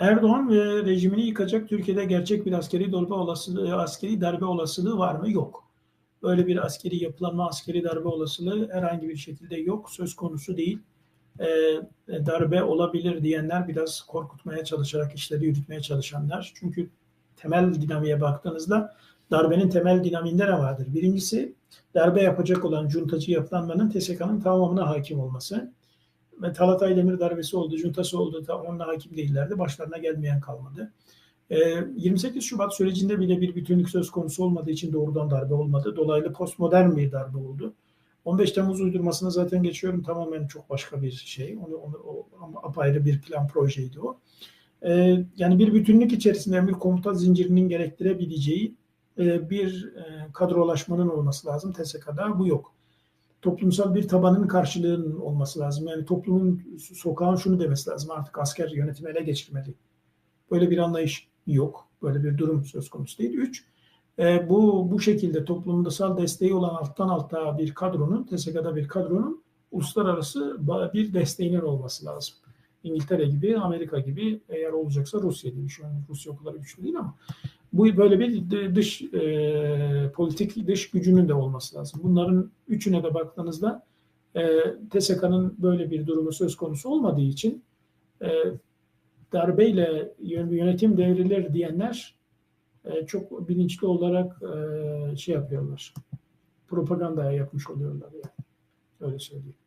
Erdoğan ve rejimini yıkacak Türkiye'de gerçek bir askeri darbe olasılığı, askeri darbe olasılığı var mı? Yok. Böyle bir askeri yapılanma, askeri darbe olasılığı herhangi bir şekilde yok. Söz konusu değil. Ee, darbe olabilir diyenler biraz korkutmaya çalışarak işleri yürütmeye çalışanlar. Çünkü temel dinamiğe baktığınızda darbenin temel dinamiğinde ne vardır? Birincisi darbe yapacak olan cuntacı yapılanmanın TSK'nın tamamına hakim olması. Talat Aydemir darbesi oldu, cuntası oldu, onunla hakim değillerdi. Başlarına gelmeyen kalmadı. E, 28 Şubat sürecinde bile bir bütünlük söz konusu olmadığı için doğrudan darbe olmadı. Dolaylı postmodern bir darbe oldu. 15 Temmuz uydurmasına zaten geçiyorum. Tamamen çok başka bir şey. Onu, onu o, apayrı bir plan projeydi o. E, yani bir bütünlük içerisinde bir komuta zincirinin gerektirebileceği e, bir e, kadrolaşmanın olması lazım. TSK'da bu yok toplumsal bir tabanın karşılığının olması lazım. Yani toplumun, sokağın şunu demesi lazım. Artık asker yönetimi ele geçirmeli. Böyle bir anlayış yok. Böyle bir durum söz konusu değil. Üç, e, bu, bu şekilde toplumsal desteği olan alttan alta bir kadronun, TSK'da bir kadronun uluslararası bir desteğinin olması lazım. İngiltere gibi, Amerika gibi eğer olacaksa Rusya gibi. Şu an Rusya o kadar güçlü değil ama bu böyle bir dış e, politik dış gücünün de olması lazım. Bunların üçüne de baktığınızda e, TSK'nın böyle bir durumu söz konusu olmadığı için e, darbeyle yönetim devrilir diyenler e, çok bilinçli olarak e, şey yapıyorlar. Propaganda yapmış oluyorlar yani. Öyle söyleyeyim.